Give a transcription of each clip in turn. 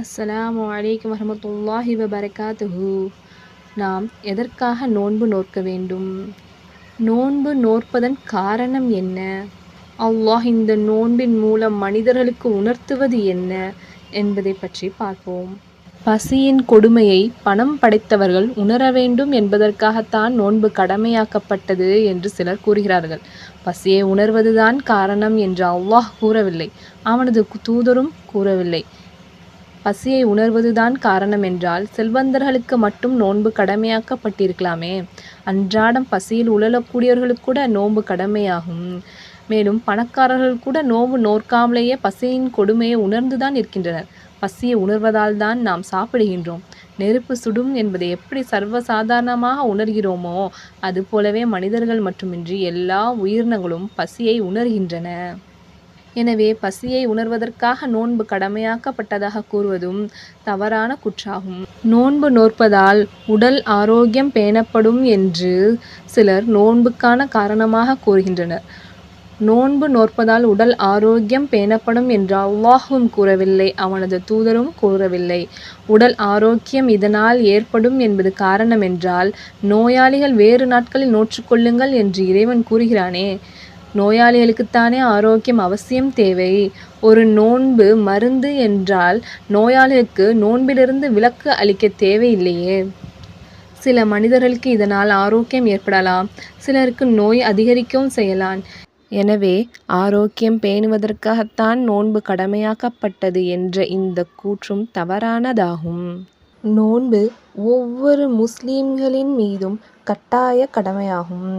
அஸ்ஸலாமு அலைக்கும் வரமத்துல்லாஹி வபரகாத்துஹு. நாம் எதற்காக நோன்பு நோற்க வேண்டும்? நோன்பு நோற்பதன் காரணம் என்ன? அல்லாஹ் இந்த நோன்பின் மூலம் மனிதர்களுக்கு உணர்த்துவது என்ன என்பதை பற்றி பார்ப்போம். பசியின் கொடுமையை பணம் படைத்தவர்கள் உணர வேண்டும் என்பதற்காகத்தான் நோன்பு கடமையாக்கப்பட்டது என்று சிலர் கூறுகிறார்கள். பசியை உணர்வதுதான் காரணம் என்று அல்லாஹ் கூறவில்லை. அவனது தூதரும் கூறவில்லை. பசியை உணர்வதுதான் காரணம் என்றால் செல்வந்தர்களுக்கு மட்டும் நோன்பு கடமையாக்கப்பட்டிருக்கலாமே. அன்றாடம் பசியில் உழலக்கூடியவர்களுக்கு கூட நோன்பு கடமையாகும். மேலும் பணக்காரர்கள் கூட நோவு நோர்க்காமலேயே பசியின் கொடுமையை உணர்ந்துதான் இருக்கின்றனர் பசியை உணர்வதால் தான் நாம் சாப்பிடுகின்றோம். நெருப்பு சுடும் என்பதை எப்படி சர்வசாதாரணமாக உணர்கிறோமோ அதுபோலவே மனிதர்கள் மட்டுமின்றி எல்லா உயிரினங்களும் பசியை உணர்கின்றன. எனவே பசியை உணர்வதற்காக நோன்பு கடமையாக்கப்பட்டதாக கூறுவதும் தவறான குற்றாகும். நோன்பு நோற்பதால் உடல் ஆரோக்கியம் பேணப்படும் என்று சிலர் நோன்புக்கான காரணமாக கூறுகின்றனர். நோன்பு நோற்பதால் உடல் ஆரோக்கியம் பேணப்படும் என்று அல்லாஹும் கூறவில்லை அவனது தூதரும் கூறவில்லை. உடல் ஆரோக்கியம் இதனால் ஏற்படும் என்பது காரணம் என்றால் நோயாளிகள் வேறு நாட்களில் நோற்றுக்கொள்ளுங்கள் என்று இறைவன் கூறுகிறானே நோயாளிகளுக்குத்தானே ஆரோக்கியம் அவசியம் தேவை. ஒரு நோன்பு மருந்து என்றால் நோயாளிகளுக்கு நோன்பிலிருந்து விலக்கு அளிக்க தேவையில்லையே. சில மனிதர்களுக்கு இதனால் ஆரோக்கியம் ஏற்படலாம். சிலருக்கு நோய் அதிகரிக்கவும் செய்யலாம். எனவே ஆரோக்கியம் பேணுவதற்காகத்தான் நோன்பு கடமையாக்கப்பட்டது என்ற இந்த கூற்றும் தவறானதாகும். நோன்பு ஒவ்வொரு முஸ்லீம்களின் மீதும் கட்டாய கடமையாகும்.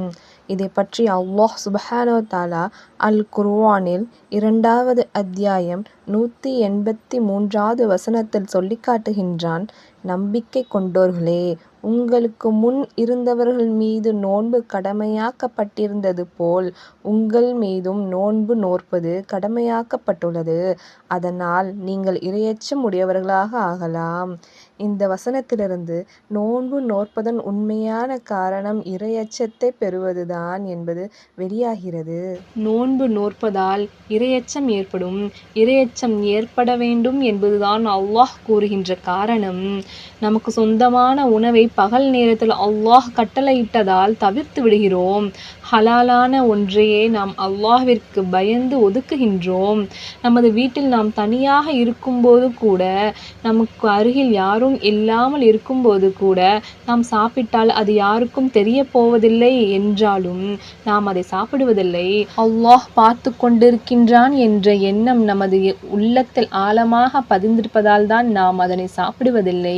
இதை பற்றி அல்லாஹ் சுபஹானோ தாலா அல் குர்வானில் இரண்டாவது அத்தியாயம் நூற்றி எண்பத்தி மூன்றாவது வசனத்தில் சொல்லி காட்டுகின்றான் நம்பிக்கை கொண்டோர்களே உங்களுக்கு முன் இருந்தவர்கள் மீது நோன்பு கடமையாக்கப்பட்டிருந்தது போல் உங்கள் மீதும் நோன்பு நோற்பது கடமையாக்கப்பட்டுள்ளது. அதனால் நீங்கள் இரையச்சம் உடையவர்களாக ஆகலாம். இந்த வசனத்திலிருந்து நோன்பு நோற்பதன் உண்மையான காரணம் இரையச்சத்தை பெறுவதுதான் என்பது வெளியாகிறது. நோன்பு நோற்பதால் இரையச்சம் ஏற்படும். இரையச்சம் ஏற்பட வேண்டும் என்பதுதான் அல்லாஹ் கூறுகின்ற காரணம். நமக்கு சொந்தமான உணவை பகல் நேரத்தில் அல்லாஹ் கட்டளையிட்டதால் தவிர்த்து விடுகிறோம். ஹலாலான ஒன்றையே நாம் அல்லாஹிற்கு பயந்து ஒதுக்குகின்றோம். நமது வீட்டில் நாம் தனியாக இருக்கும்போது கூட நமக்கு அருகில் யாரும் இல்லாமல் இருக்கும்போது கூட நாம் சாப்பிட்டால் அது யாருக்கும் தெரிய போவதில்லை என்றாலும் நாம் அதை சாப்பிடுவதில்லை. அல்லாஹ் பார்த்து கொண்டிருக்கின்றான் என்ற எண்ணம் நமது உள்ளத்தில் ஆழமாக பதிந்திருப்பதால் தான் நாம் அதனை சாப்பிடுவதில்லை.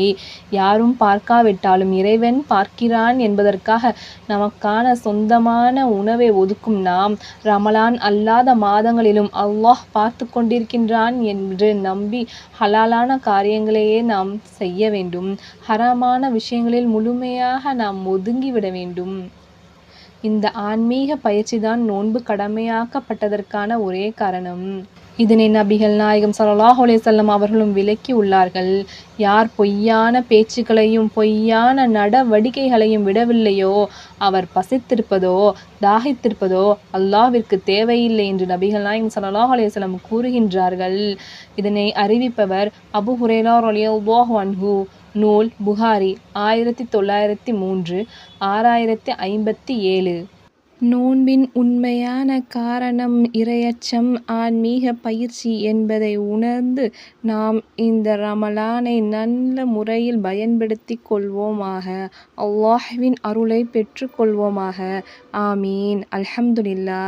யாரும் பார்க்காவிட்டாலும் இறைவன் பார்க்கிறான் என்பதற்காக நமக்கான சொந்தமான உணவை ஒதுக்கும் நாம் ரமலான் அல்லாத மாதங்களிலும் அல்லாஹ் பார்த்து கொண்டிருக்கின்றான் என்று நம்பி ஹலாலான காரியங்களையே நாம் செய்ய வேண்டும். ஹராமான விஷயங்களில் முழுமையாக நாம் ஒதுங்கிவிட வேண்டும். இந்த ஆன்மீக பயிற்சிதான் நோன்பு கடமையாக்கப்பட்டதற்கான ஒரே காரணம். இதனை நபிகள் நாயகம் சல்லாஹ் அலேசல்லம் அவர்களும் விலக்கி உள்ளார்கள். யார் பொய்யான பேச்சுக்களையும் பொய்யான நடவடிக்கைகளையும் விடவில்லையோ அவர் பசித்திருப்பதோ தாகித்திருப்பதோ அல்லாவிற்கு தேவையில்லை என்று நபிகள் நாயகம் சல்லாஹ் அலேசல்லம் கூறுகின்றார்கள். இதனை அறிவிப்பவர் அபு ஹுரேலார் அலியல்வாஹ் அன்ஹூ. நூல் புகாரி ஆயிரத்தி தொள்ளாயிரத்தி மூன்று ஆறாயிரத்தி ஐம்பத்தி ஏழு. நோன்பின் உண்மையான காரணம் இறையச்சம் ஆன்மீக பயிற்சி என்பதை உணர்ந்து நாம் இந்த ரமலானை நல்ல முறையில் பயன்படுத்தி கொள்வோமாக. அல்லாஹ்வின் அருளை பெற்றுக்கொள்வோமாக ஆமீன். அல்ஹம்துலில்லா